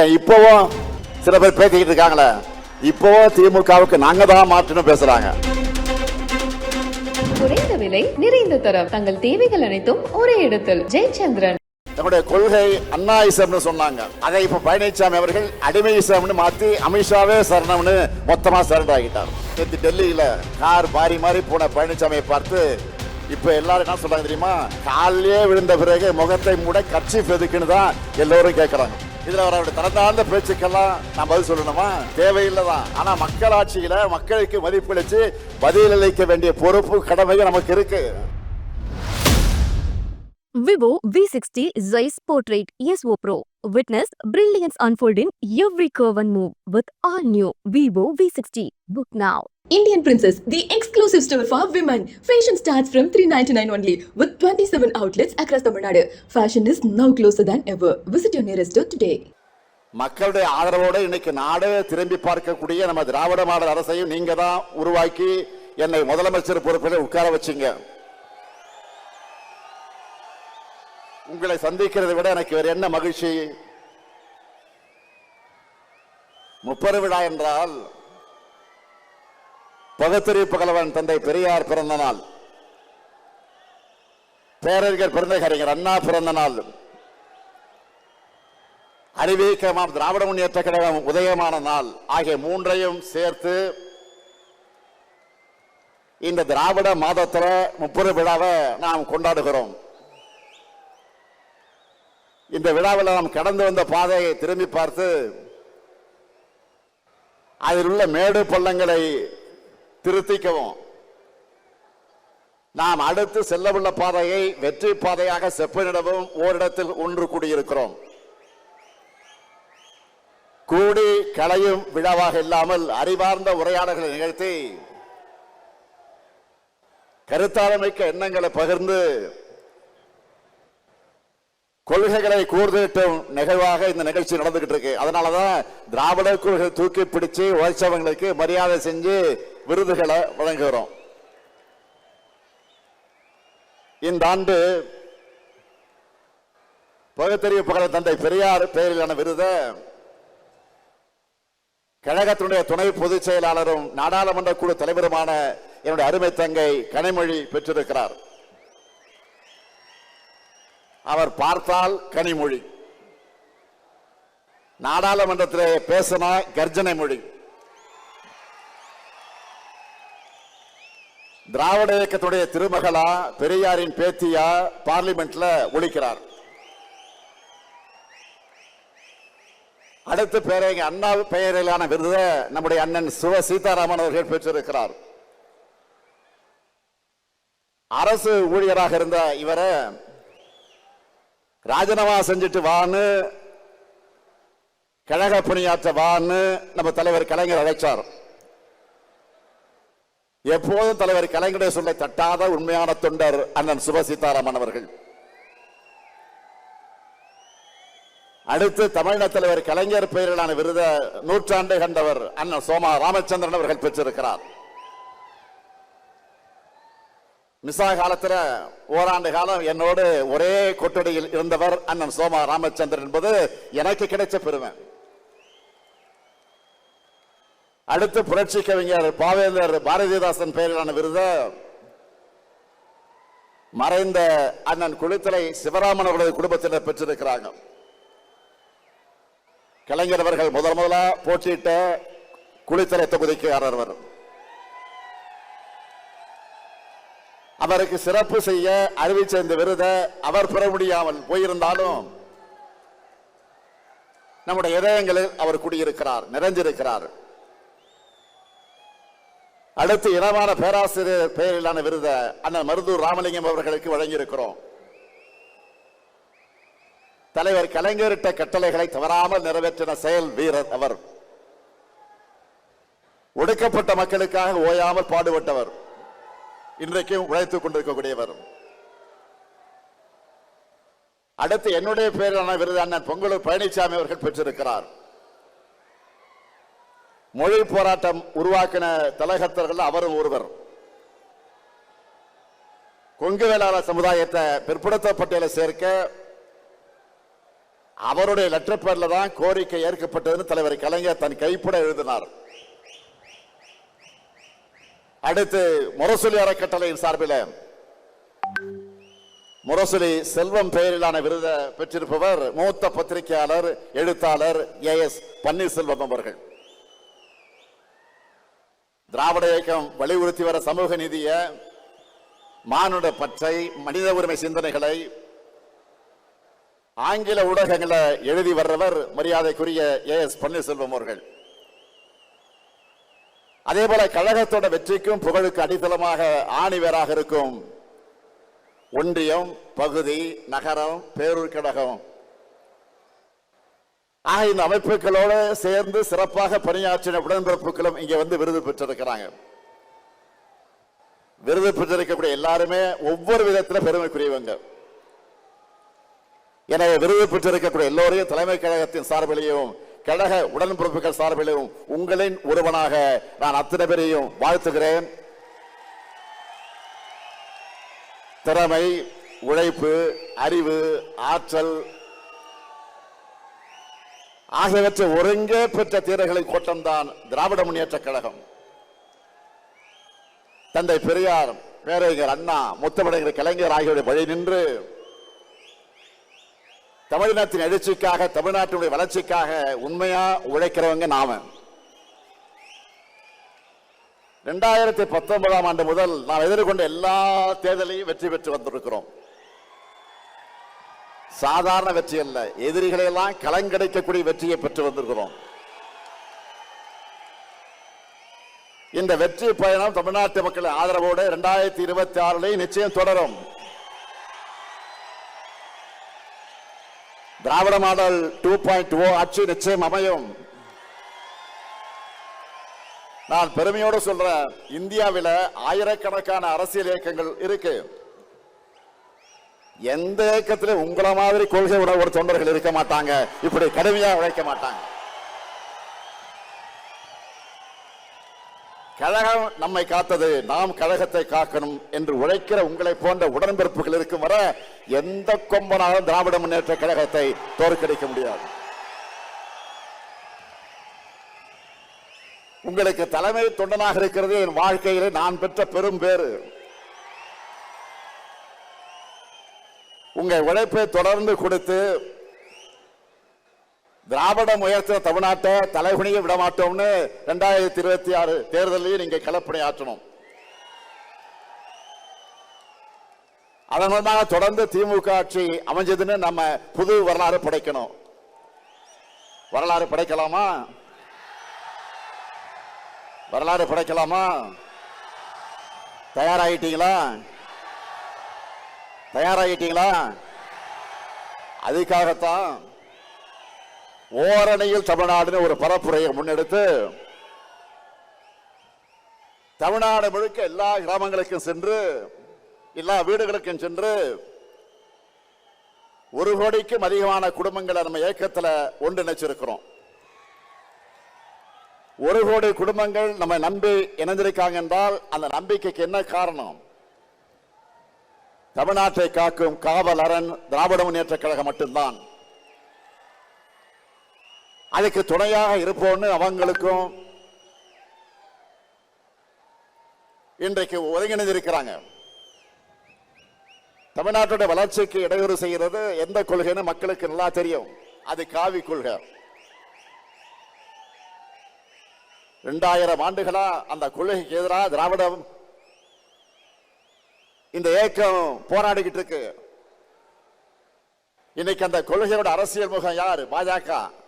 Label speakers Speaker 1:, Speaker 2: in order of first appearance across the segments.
Speaker 1: ஏன் இப்பவும் சில பேர் பேசிக்கிட்டு இருக்காங்களே இப்பவும் திமுகவுக்கு நாங்க தான் மாற்றணும் பேசுறாங்க.
Speaker 2: குறைந்த விலை நிறைந்த தரம் தங்கள் தேவைகள் அனைத்தும் ஒரே இடத்தில். ஜெயச்சந்திரன்.
Speaker 1: நம்முடைய கொள்கை அண்ணாயிசம்னு சொன்னாங்க. அதை இப்ப பழனிசாமி அவர்கள் அடிமையிசம்னு மாத்தி அமித்ஷாவே சரணம்னு மொத்தமா சரண்டர் ஆகிட்டார். நேற்று டெல்லியில கார் மாறி மாறி போன பழனிசாமியை பார்த்து இப்ப எல்லாரும் என்ன சொல்றாங்க தெரியுமா? காலையே விழுந்த பிறகு முகத்தை மூட கட்சி எதுக்குன்னு தான் எல்லோரும் கேட்கறாங்க இதுல அவருடைய தரந்தாழ்ந்த பேச்சுக்கெல்லாம் நான் பதில் சொல்லணுமா? தேவையில்லை தான் ஆனா மக்களாட்சியில மக்களுக்கு மதிப்பளிச்சு பதிலளிக்க வேண்டிய பொறுப்பு கடமைகள் நமக்கு இருக்கு.
Speaker 3: Vivo V60 Zeiss Portrait ESO Pro. Witness brilliance unfold in every curve and move with all new Vivo V60. Book now.
Speaker 4: Indian Princess, the exclusive store for women. Fashion starts from 399 only with 27 outlets across Tamil Nadu. Fashion is now closer than ever. Visit your nearest store today.
Speaker 1: மக்களுடைய ஆதரவோடு இன்னைக்கு நாடு திரும்பி பார்க்கக்கூடிய நம்ம திராவிட model அரசையும் நீங்க தான் உருவாக்கி என்னை முதலமைச்சர் பொறுப்பில் உட்கார வச்சீங்க உங்களை சந்திக்கிறதை விட எனக்கு வேறு என்ன மகிழ்ச்சி? முப்பரு விழா என்றால் பகுத்தறி பகலவன் தந்தை பெரியார் பிறந்த நாள் பேரறிஞர் பிறந்த அண்ணா பிறந்த நாள் அறிவிக்கமாம் திராவிட முன்னேற்ற கழகம் உதயமான நாள் ஆகிய மூன்றையும் சேர்த்து இந்த திராவிட மாதத்தில் முப்பது விழாவை நாம் கொண்டாடுகிறோம். இந்த விழாவில் நாம் கடந்து வந்த பாதையை திரும்பி பார்த்து அதில் உள்ள மேடு பள்ளங்களை திருத்திக்கவும். நாம் அடுத்து செல்லவுள்ள பாதையை வெற்றி பாதையாக செப்பனிடவும் ஓரிடத்தில் ஒன்று கூடியிருக்கிறோம். கூடி களையும் விழாவாக இல்லாமல் அறிவார்ந்த உரையாடல்களை நிகழ்த்தி கருத்தாளமைக்க எண்ணங்களை பகிர்ந்து கொள்கைகளை கூர்திட்டும் நிகழ்வாக இந்த நிகழ்ச்சி நடந்துகிட்டு இருக்கு அதனாலதான் திராவிட கொள்கை தூக்கி பிடிச்சு உழைச்சவங்களுக்கு மரியாதை செஞ்சு விருதுகளை வழங்குகிறோம். இந்த ஆண்டு பகுத்தறிவு புகழ தந்தை பெரியார் பெயரிலான விருதை கழகத்தினுடைய துணை பொதுச் செயலாளரும் நாடாளுமன்ற குழு தலைவருமான என்னுடைய அருமை தங்கை கனிமொழி பெற்றிருக்கிறார். அவர் பார்த்தால் கனிமொழி. நாடாளுமன்றத்தில் பேசினா கர்ஜனை மொழி. திராவிட இயக்கத்துடைய திருமகளா பெரியாரின் பேத்தியா பார்லிமெண்ட்ல ஒழிக்கிறார். அடுத்து பேரங்க அண்ணா பெயரிலான விருதை நம்முடைய அண்ணன் சிவ சீதாராமன் அவர்கள் பெற்றிருக்கிறார். அரசு ஊழியராக இருந்த இவரை ராஜினாமா செஞ்சுட்டு வான்னு கழக பணியாற்ற வான்னு நம்ம தலைவர் கலைஞர் அழைச்சார். எப்போதும் தலைவர் கலைஞரை சொல்லை தட்டாத உண்மையான தொண்டர் அண்ணன் சுப சீதாராமன் அவர்கள். அடுத்து தமிழக தலைவர் கலைஞர் பெயரிலான விருத நூற்றாண்டு கண்டவர் அண்ணன் சோமா ராமச்சந்திரன் அவர்கள் பெற்றிருக்கிறார். மிசா காலத்தில் ஓராண்டு காலம் என்னோடு ஒரே கொட்டடியில் இருந்தவர் அண்ணன் சோமா ராமச்சந்திரன் என்பது எனக்கு கிடைச்ச பெருமை. அடுத்து புரட்சி கவிஞர் பாவேந்தர் பாரதிதாசன் பெயரிலான விருதை. மறைந்த அண்ணன் குளித்தலை சிவராமன் அவர்களது குடும்பத்தினர் பெற்றிருக்கிறாங்க. கலைஞர் அவர்கள் முதல் முதலா போட்டியிட்ட குளித்தலை தொகுதிக்கு அவர் அவருக்கு சிறப்பு செய்ய அறிவை இந்த விருதை அவர் பெற முடியாமல் போயிருந்தாலும் நம்முடைய இதயங்களில் அவர் குடியிருக்கிறார் நிறைஞ்சிருக்கிறார். அடுத்து இனமான பேராசிரியர் பெயரிலான விருதை அண்ணன் மருதூர் ராமலிங்கம் அவர்களுக்கு வழங்கியிருக்கிறோம். தலைவர் கலைஞரிட்ட கட்டளைகளை தவறாமல் நிறைவேற்றின செயல் வீரர் அவர். ஒடுக்கப்பட்ட மக்களுக்காக ஓயாமல் பாடுபட்டவர். இன்றைக்கும் உழைத்துக் கொண்டிருக்கக்கூடியவர். அடுத்து என்னுடைய பேரிலான விருது அண்ணன் பொங்கலூர் பழனிசாமி அவர்கள் பெற்றிருக்கிறார். மொழி போராட்டம் உருவாக்கின தலைகர்த்தர்கள் அவரும் ஒருவர். கொங்கு வேளாளர் சமுதாயத்தை பிற்படுத்தப்பட்டியலை சேர்க்க அவருடைய லெட்டர் பேர்ல தான் கோரிக்கை ஏற்கப்பட்டதுன்னு தலைவர் கலைஞர் தன் கைப்பட எழுதினார். அடுத்து முரசொலி அறக்கட்டளையின் சார்பில். முரசொலி செல்வம் பெயரிலான விருதை பெற்றிருப்பவர் மூத்த பத்திரிகையாளர் எழுத்தாளர் ஏ எஸ் பன்னீர்செல்வம் அவர்கள். திராவிட இயக்கம் வலியுறுத்தி வர சமூக நீதிய மானுட பற்றை மனித உரிமை சிந்தனைகளை ஆங்கில ஊடகங்களை எழுதி வர்றவர் மரியாதைக்குரிய ஏ எஸ் பன்னீர்செல்வம் அவர்கள். அதே போல கழகத்தோட வெற்றிக்கும் புகழுக்கு அடித்தளமாக ஆணிவேராக இருக்கும் ஒன்றியம் பகுதி நகரம் பேரூர் கழகம். ஆக இந்த அமைப்புகளோடு சேர்ந்து சிறப்பாக பணியாற்றின உடன்பிறப்புகளும் இங்க வந்து விருது பெற்றிருக்கிறாங்க. விருது பெற்றிருக்கக்கூடிய எல்லாருமே ஒவ்வொரு விதத்துல பெருமைக்குரியவங்க. எனவே விருது பெற்றிருக்கக்கூடிய எல்லோரையும் தலைமை கழகத்தின் சார்பிலையும் கழக உடன்பிறப்புகள் சார்பிலும் உங்களின் ஒருவனாக நான் அத்தனை பேரையும் வாழ்த்துகிறேன். திறமை உழைப்பு அறிவு ஆற்றல் ஆகியவற்றை ஒருங்கே பெற்ற தீரர்களின் கூட்டம்தான் திராவிட முன்னேற்ற கழகம். தந்தை பெரியார் பேரறிஞர் அண்ணா முத்தமிழர் கலைஞர் ஆகியோருடைய வழி நின்று தமிழினத்தின் எழுச்சிக்காக தமிழ்நாட்டினுடைய வளர்ச்சிக்காக உண்மையா உழைக்கிறவங்க நாம. ரெண்டாயிரத்தி பத்தொன்பதாம் ஆண்டு முதல் நாம் எதிர்கொண்ட எல்லா தேர்தலையும் வெற்றி பெற்று வந்திருக்கிறோம். சாதாரண வெற்றி அல்ல எதிரிகளை எல்லாம் கலங்கடைக்கக்கூடிய வெற்றியை பெற்று வந்திருக்கிறோம். இந்த வெற்றி பயணம் தமிழ்நாட்டு மக்களின் ஆதரவோடு இரண்டாயிரத்தி இருபத்தி ஆறுலையும் நிச்சயம் தொடரும். Dravida model two point O ஆட்சி நிச்சயம் அமையும். நான் பெருமையோடு சொல்றேன் இந்தியாவில் ஆயிரக்கணக்கான அரசியல் இயக்கங்கள் இருக்கு. எந்த இயக்கத்திலும் உங்கள மாதிரி கொள்கை உடைய ஒரு தொண்டர்கள் இருக்க மாட்டாங்க. இப்படி கடுமையா உழைக்க மாட்டாங்க. கழகம் நம்மை காத்தது நாம் கழகத்தை காக்கணும் என்று உழைக்கிற உங்களை போன்ற உடன்பிறப்புகள் இருக்கும் வர எந்த கொம்பனாலும் திராவிட முன்னேற்ற கழகத்தை தோற்கடிக்க முடியாது. உங்களுக்கு தலைமை தொண்டனாக இருக்கிறது என் வாழ்க்கையிலே நான் பெற்ற பெரும் பேரு உங்கள் உழைப்பை தொடர்ந்து கொடுத்து திராவிடம் உயர்த்த தமிழ்நாட்டை தலைகுனிய விட மாட்டோம்னு ரெண்டாயிரத்தி இருபத்தி ஆறு தேர்தலையும் நீங்க கலப்பணி ஆற்றணும் அதன் மூலமாக தொடர்ந்து திமுக ஆட்சி அமைஞ்சதுன்னு நம்ம புது வரலாறு படைக்கணும். வரலாறு படைக்கலாமா? வரலாறு படைக்கலாமா? தயாராகிட்டீங்களா தயாராகிட்டீங்களா அதுக்காகத்தான் ஓரணியில் தமிழ்நாடுன்னு ஒரு பரப்புரையை முன்னெடுத்து தமிழ்நாடு முழுக்க எல்லா கிராமங்களுக்கும் சென்று எல்லா வீடுகளுக்கும் சென்று ஒரு கோடிக்கும் அதிகமான குடும்பங்களை நம்ம இயக்கத்தில் ஒன்றிணைச்சிருக்கிறோம். ஒரு கோடி குடும்பங்கள் நம்ம நம்பி இணைந்திருக்காங்க என்றால் அந்த நம்பிக்கைக்கு என்ன காரணம்? தமிழ்நாட்டை காக்கும் காவல் அரண் திராவிட முன்னேற்ற கழகம் மட்டும்தான். அதுக்கு துணையாக இருப்போம்னு அவங்களுக்கும் இன்றைக்கு ஒருங்கிணைந்திருக்கிறாங்க. தமிழ்நாட்டோட வளர்ச்சிக்கு இடையூறு செய்கிறது எந்த கொள்கைன்னு மக்களுக்கு நல்லா தெரியும். அது காவி கொள்கை. இரண்டாயிரம் ஆண்டுகளா அந்த கொள்கைக்கு எதிராக திராவிடம் இந்த இயக்கம் போராடிக்கிட்டு இருக்கு. இன்னைக்கு அந்த கொள்கையோட அரசியல் முகம் யார்? பாஜக.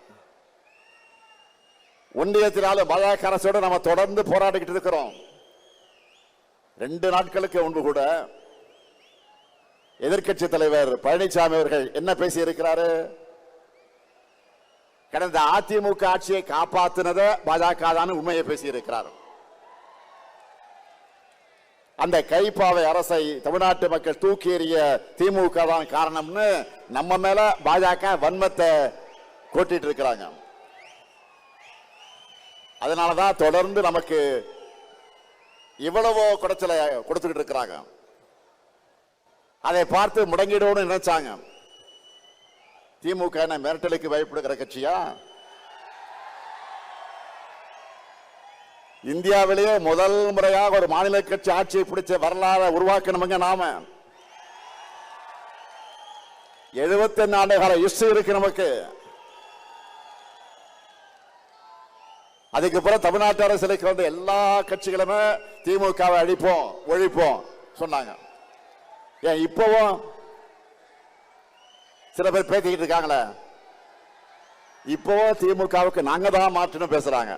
Speaker 1: ஒன்றியத்தினால பாஜக அரசோட நம்ம தொடர்ந்து போராடிக்கிட்டு இருக்கிறோம். ரெண்டு நாட்களுக்கு முன்பு கூட எதிர்க்கட்சி தலைவர் பழனிசாமி அவர்கள் என்ன பேசி இருக்கிறாரு கடந்த அதிமுக ஆட்சியை காப்பாத்தினத பாஜக தான் உண்மையை பேசியிருக்கிறார். அந்த கைப்பாவை அரசை தமிழ்நாட்டு மக்கள் தூக்கி எறிய திமுக தான் காரணம்னு நம்ம மேல பாஜக வன்மத்தை கொட்டிட்டு இருக்கிறாங்க. அதனாலதான் தொடர்ந்து நமக்கு இவ்வளவோ குடைச்சலை கொடுத்துக்கிட்டு இருக்கிறாங்க. அதை பார்த்து முடங்கிடணும்னு நினைச்சாங்க. திமுக என்ன மிரட்டலுக்கு பயப்படுகிற கட்சியா? இந்தியாவிலேயே முதல் முறையாக ஒரு மாநில கட்சி ஆட்சியை பிடிச்ச வரலாறு உருவாக்கணுமுங்க நாம. எழுபத்தி ஆண்டு கால ஹிஸ்டரி இருக்கு நமக்கு. அதுக்கப்புறம் தமிழ்நாட்டு அரசு இருக்கிற எல்லா கட்சிகளுமே திமுகவை அழிப்போம் ஒழிப்போம் சொன்னாங்க. ஏன் இப்பவும் சில பேர் பேசிக்கிட்டு இருக்காங்களே? இப்போ திமுகவுக்கு நாங்க தான் மாற்றணும் பேசுறாங்க.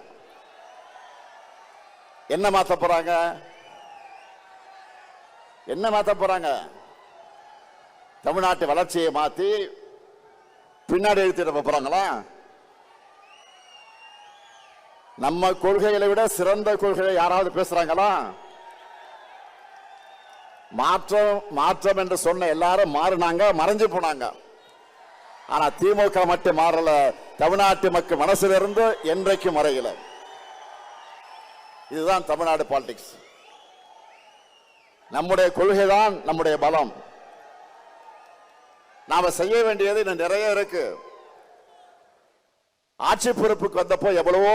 Speaker 1: என்ன மாத்த போறாங்க? என்ன மாத்த போறாங்க? தமிழ்நாட்டு வளர்ச்சியை மாத்தி பின்னாடி எழுத்திட போறாங்களா? நம்ம கொள்கைகளை விட சிறந்த கொள்கையை யாராவது பேசுறாங்களா? மாற்றம் மாற்றம் என்று சொன்ன எல்லாரும் மாறினாங்க மறைஞ்சு போனாங்க. ஆனா திமுக மட்டும் மாறல தமிழ்நாட்டு மக்கள் மனசுல இருந்து என்றைக்கும் மறையல. இதுதான் தமிழ்நாடு பாலிடிக்ஸ். நம்முடைய கொள்கை தான் நம்முடைய பலம். நாம செய்ய வேண்டியது இன்னும் நிறைய இருக்கு. ஆட்சி பொறுப்புக்கு வந்தப்போ எவ்வளவோ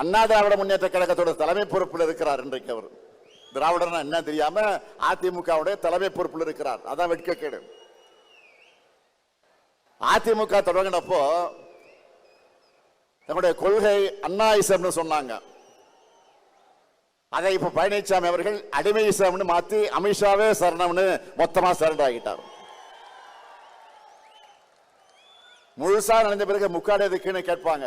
Speaker 1: அண்ணா திராவிட முன்னேற்ற கழகத்தோட தலைமை பொறுப்பில் இருக்கிறார் இன்றைக்கு அவர். திராவிடர்னா என்ன தெரியாம அதிமுகவுடைய தலைமை பொறுப்பில் இருக்கிறார். அதான் வெட்கக்கேடு. அதிமுக தொடங்கினப்போ தன்னுடைய கொள்கை அண்ணா இசம்னு சொன்னாங்க. அதை இப்ப பழனிசாமி அவர்கள் அடிமை இசம்னு மாத்தி அமித்ஷாவே சரணம்னு மொத்தமா சரண்டர் ஆகிட்டார். முழுசா நடந்த பிறகு முக்காடு எதுக்குன்னு கேட்பாங்க.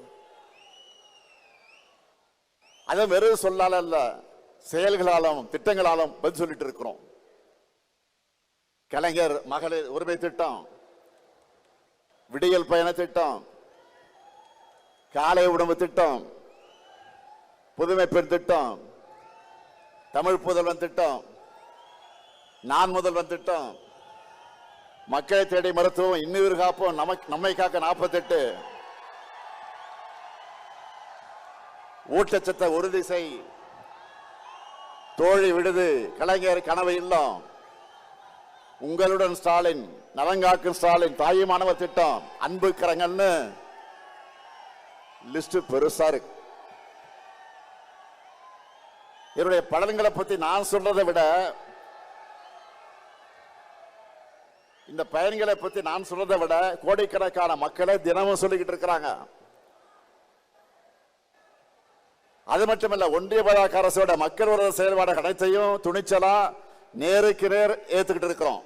Speaker 1: அதை வெறும் சொல்லால அல்ல செயல்களாலும் திட்டங்களாலும் பதில் சொல்லிட்டு இருக்கிறோம். கலைஞர் மகளிர் உரிமை திட்டம் விடியல் பயண திட்டம் காலை உணவு திட்டம் புதுமை பெண் திட்டம் தமிழ் புதல்வன் திட்டம் நான் முதல்வன் திட்டம் மக்களை தேடி மருத்துவம் இன்னுயிர் காப்போம் நமக்கு நம்மை காக்க நாற்பத்தெட்டு. ஊட்டச்சத்தை உறுதி செய் தோழி விடுது கலைஞர் கனவு இல்லம். உங்களுடன் ஸ்டாலின் நலங்காக்கும் ஸ்டாலின் தாயுமானவர் திட்டம் அன்பு கரங்கள்னு லிஸ்ட் பெருசா இருக்கு. என்னுடைய பலன்களை பத்தி நான் சொல்றதை விட இந்த பயன்களை பத்தி நான் சொல்றதை விட கோடிக்கணக்கான மக்களை தினமும் சொல்லிக்கிட்டு இருக்கிறாங்க. அது மட்டுமல்ல ஒன்றிய பாஜக அரசோட மக்கள் விரோத செயல்பாடு அனைத்தையும் துணிச்சலா நேருக்கு நேர் ஏத்துக்கிட்டு இருக்கிறோம்.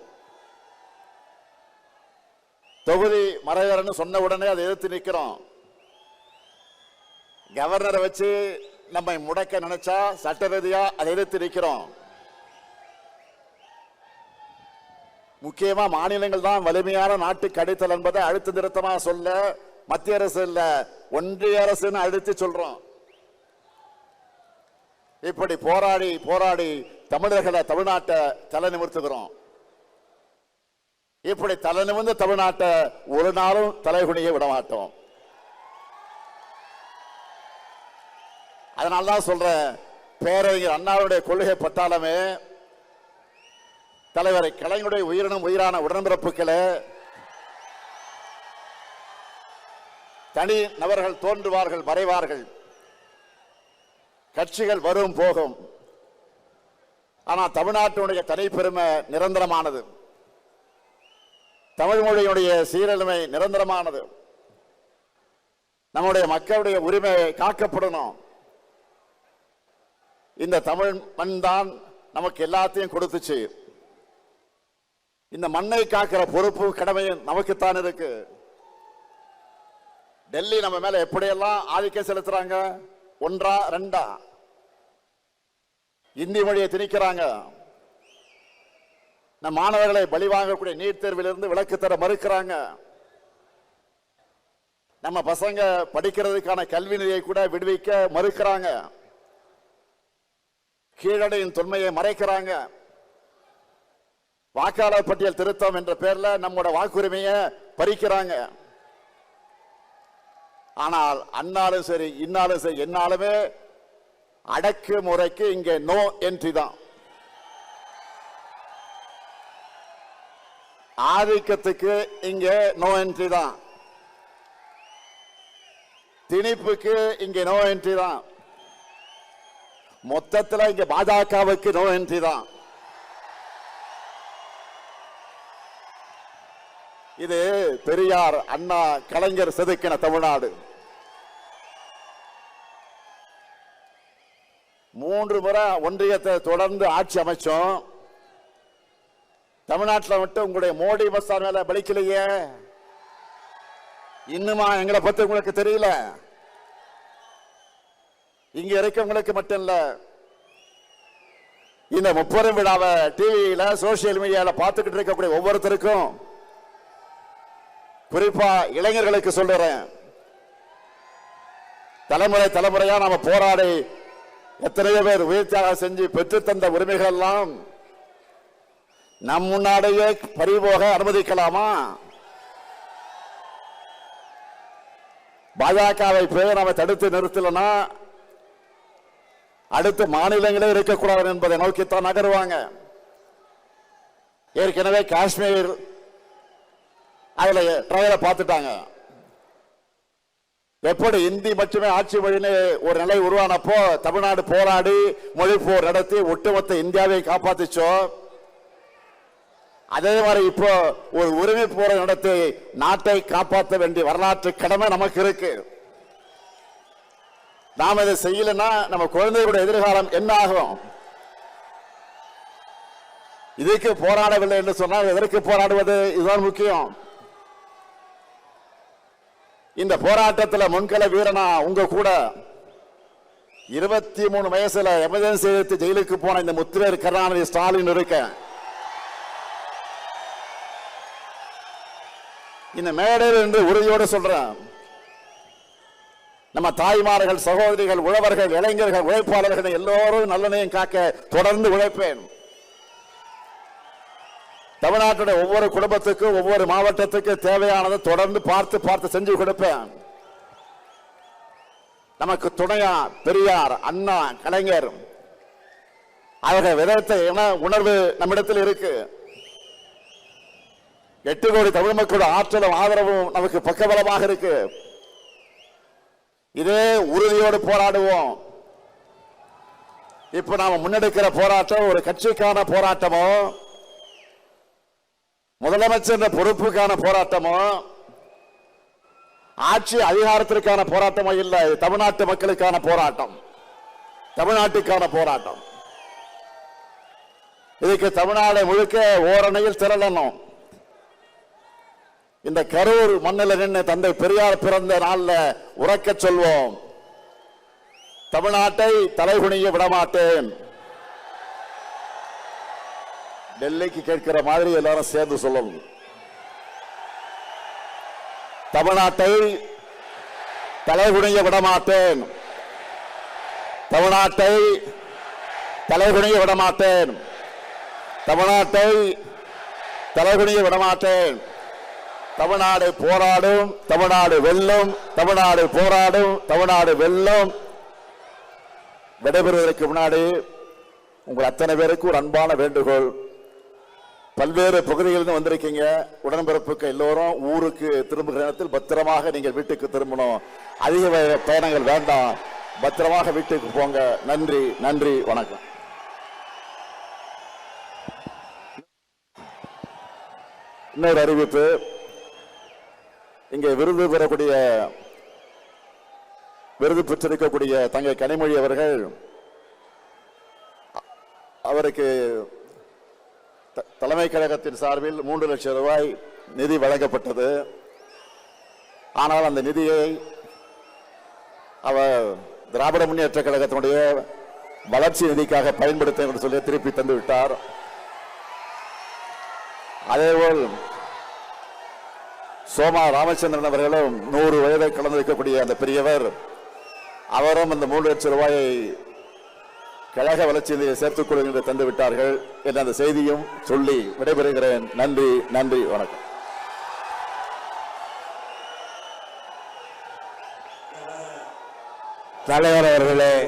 Speaker 1: தொகுதி மறைவரன்னு சொன்ன உடனே அதை எதிர்த்து நிற்கிறோம் கவர்னரை வச்சு நம்மை முடக்க நினைச்சா சட்ட ரீதியா அதை எதிர்த்து நிற்கிறோம் முக்கியமா மாநிலங்கள் தான் வலிமையான நாட்டுக்கு அடித்தல் என்பதை அழுத்த திருத்தமா சொல்ல மத்திய அரசு இல்ல ஒன்றிய அரசுன்னு அழுத்தி சொல்றோம். இப்படி போராடி போராடி தமிழர்களை தமிழ்நாட்டை தலை நிமிர்த்துகிறோம். இப்படி தலை நிமிர்ந்த தமிழ்நாட்டை ஒரு நாளும் தலைகுனிய விட மாட்டோம் அதனாலதான் சொல்றேன் பேரறிஞர் அண்ணாவுடைய கொள்கை பட்டாளமே தலைவரை கலைஞருடைய உயிரினும் உயிரான உடன்பிறப்புகளை தனி நபர்கள் தோன்றுவார்கள் மறைவார்கள். கட்சிகள் வரும் போகும். ஆனால் தமிழ்நாட்டினுடைய தனிப்பெருமை நிரந்தரமானது. தமிழ் மொழியினுடைய சீரழிமை நிரந்தரமானது. நம்முடைய மக்களுடைய உரிமை காக்கப்படணும். இந்த தமிழ் மண் தான் நமக்கு எல்லாத்தையும் கொடுத்துச்சு. இந்த மண்ணை காக்கிற பொறுப்பு கடமையும் நமக்குத்தான் இருக்கு. டெல்லி நம்ம மேல எப்படியெல்லாம் ஆதிக்கம் செலுத்துறாங்க? ஒன்றா ரெண்டா? இந்தி மொழியை திணிக்கிறாங்க. நம் மாணவர்களை பலி வாங்கக்கூடிய நீட் தேர்விலிருந்து விலக்கு தர மறுக்கிறாங்க. நம்ம பசங்க படிக்கிறதுக்கான கல்வி நிலையை கூட விடுவிக்க மறுக்கிறாங்க. கீழடையின் தொன்மையை மறைக்கிறாங்க. வாக்காளர் பட்டியல் திருத்தம் என்ற பேர்ல நம்மோட வாக்குரிமையை பறிக்கிறாங்க. ஆனால் அன்னாலும் சரி இன்னாலும் சரி என்னாலுமே அடக்கு முறைக்கு இங்கே நோ என்ட்ரி தான். ஆதிக்கத்துக்கு இங்கே நோ என்ட்ரி தான். திணிப்புக்கு இங்கே நோ என்ட்ரி தான். மொத்தத்தில் இங்க பாஜகவுக்கு நோ என்ட்ரி தான். இது பெரியார் அண்ணா கலைஞர் செதுக்கின தமிழ்நாடு. மூன்று முறை ஒன்றியத்தை தொடர்ந்து ஆட்சி அமைச்சோம். தமிழ்நாட்டில் மட்டும் உங்களுடைய மோடி பஸ்ஸார் மேல பலிக்கலையே இன்னுமா எங்களை பத்தி உங்களுக்கு தெரியல. இங்க இருக்கவங்களுக்கு மட்டும் இல்ல இந்த முப்பெரும் விழாவை டிவியில சோசியல் மீடியால பார்த்துக்கிட்டு இருக்கக்கூடிய ஒவ்வொருத்தருக்கும் குறிப்பா இளைஞர்களுக்கு சொல்றேன். தலைமுறை தலைமுறையா நாம போராடி எத்தனையோ பேர் உயிர் தியாகம் செஞ்சு பெற்று தந்த உரிமைகள் எல்லாம் நம் முன்னாடியே பறிபோக அனுமதிக்கலாமா? பாஜகவை போய் நாம தடுத்து நிறுத்தலனா அடுத்து மாநிலங்களே இருக்கக்கூடாது என்பதை நோக்கித்தான் நகருவாங்க. ஏற்கனவே காஷ்மீர் அதில் ட்ரையலை பார்த்துட்டாங்க. எப்படி இந்தி மட்டுமே ஆட்சி மொழின்னு ஒரு நிலை உருவானப்போ தமிழ்நாடு போராடி மொழி போர் நடத்தி ஒட்டுமொத்த இந்தியாவை காப்பாத்திச்சோ? அதே மாதிரி இப்போ ஒரு உரிமை போரை நடத்தி நாட்டை காப்பாற்ற வேண்டிய வரலாற்று கடமை நமக்கு இருக்கு. நாம் இதை செய்யலைன்னா நம்ம குழந்தைகளுடைய எதிர்காலம் என்ன ஆகும்? இதுக்கு போராடவில்லை என்று சொன்னால் எதற்கு போராடுவது? இதுதான் முக்கியம். இந்த போராட்டத்தில் முன்கள வீரனா உங்க கூட. இருபத்தி மூணு வயசுல எமர்ஜென்சி எடுத்து ஜெயிலுக்கு போன இந்த முத்திரர் கருணாநிதி ஸ்டாலின் இருக்க. இந்த மேடையில் என்று உறுதியோடு சொல்றேன். நம்ம தாய்மார்கள் சகோதரிகள் உழவர்கள் இளைஞர்கள் உழைப்பாளர்கள் எல்லோரும் நல்லனையும் காக்க தொடர்ந்து உழைப்பேன். தமிழ்நாட்டுடைய ஒவ்வொரு குடும்பத்துக்கும் ஒவ்வொரு மாவட்டத்துக்கு தேவையானதை தொடர்ந்து பார்த்து பார்த்து செஞ்சு கொடுப்பேன். நமக்கு துணையா பெரியார் அண்ணா கலைஞர் அவர்கள் விதத்த உணர்வு நம்மிடத்தில் இருக்கு? எட்டு கோடி தமிழ் மக்களோட ஆற்றலும் ஆதரவும் நமக்கு பக்கபலமாக இருக்கு. இதே உறுதியோடு போராடுவோம். இப்ப நாம முன்னெடுக்கிற போராட்டம் ஒரு கட்சிக்கான போராட்டமோ முதலமைச்சர் பொறுப்புக்கான போராட்டமோ? ஆட்சி அதிகாரத்திற்கான போராட்டமோ இல்லை தமிழ்நாட்டு மக்களுக்கான போராட்டம். தமிழ்நாட்டுக்கான போராட்டம். இதுக்கு தமிழ்நாடு முழுக்க ஓரணையில் திரளணும். இந்த கரூர் மண்ணில் நின்று தந்தை பெரியார் பிறந்த நாளில் உறக்க சொல்வோம். தமிழ்நாட்டை தலைகுனிய விடமாட்டேன். டெல்லிக்கு கேட்கிற மாதிரி எல்லாரும் சேர்ந்து சொல்லணும். தமிழ்நாட்டை தலைகுனிய விடமாட்டேன். தமிழ்நாட்டை தலைகுனிய விடமாட்டேன். தமிழ்நாட்டை தலைகுனிய விடமாட்டேன். தமிழ்நாடு போராடும் தமிழ்நாடு வெல்லும் தமிழ்நாடு போராடும் தமிழ்நாடு வெல்லும். விடைபெறுவதற்கு முன்னாடி உங்கள் அத்தனை பேருக்கு ஒரு அன்பான வேண்டுகோள். பல்வேறு பகுதிகளிலிருந்து வந்திருக்கீங்க. உடன்பிறப்புக்கு எல்லோரும் ஊருக்கு திரும்புகிற நேரத்தில் பத்திரமாக நீங்கள் வீட்டுக்கு திரும்பணும். அதிக பயணங்கள் வேண்டாம். பத்திரமாக வீட்டுக்கு போங்க. நன்றி நன்றி வணக்கம். இன்னொரு அறிவிப்பு. இங்கே விருது பெறக்கூடிய விருது பெற்றிருக்கக்கூடிய தங்கை கனிமொழி அவர்கள் அவருக்கு தலைமை கழகத்தின் சார்பில் மூன்று லட்சம் ரூபாய் நிதி வழங்கப்பட்டது. ஆனால் அந்த நிதியை அவர் திராவிட முன்னேற்ற கழகத்தினுடைய வளர்ச்சி நிதிக்காக பயன்படுத்த என்று சொல்லி திருப்பி தந்து விட்டார். அதேபோல் சோமா ராமச்சந்திரன் அவர்களும் நூறு வயதை கலந்திருக்கக்கூடிய அந்த பெரியவர் அவரும் அந்த மூன்று லட்சம் ரூபாயை கழக வளர்ச்சி நிதியை சேர்த்துக் கொள்ளுங்கள் என்று தந்து விட்டார்கள் என்ற அந்த செய்தியும் சொல்லி விடைபெறுகிறேன். நன்றி நன்றி வணக்கம்.
Speaker 5: தலைவர் அவர்களே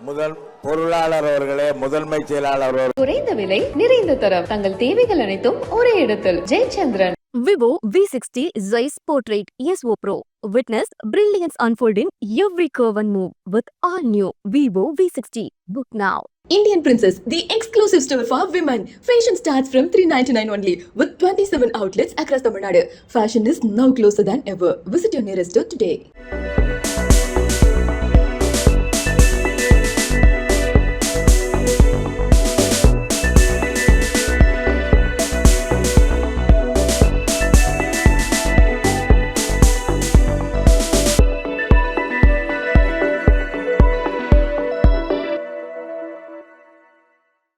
Speaker 5: முதல் பொருளாளர் அவர்களே முதன்மை செயலாளர் அவர்களே.
Speaker 2: குறைந்த விலை நிறைந்த தரம் தங்கள் தேவைகள் அனைத்தும் ஒரே இடத்தில். Jayachandran.
Speaker 3: Vivo V60 Zeiss Portrait ESO Pro. Witness brilliance unfolding every curve and move with all new Vivo V60. Book now.
Speaker 4: Indian Princess, the exclusive store for women. Fashion starts from 399 only with 27 outlets across Tamil Nadu. Fashion is now closer than ever. Visit your nearest store today.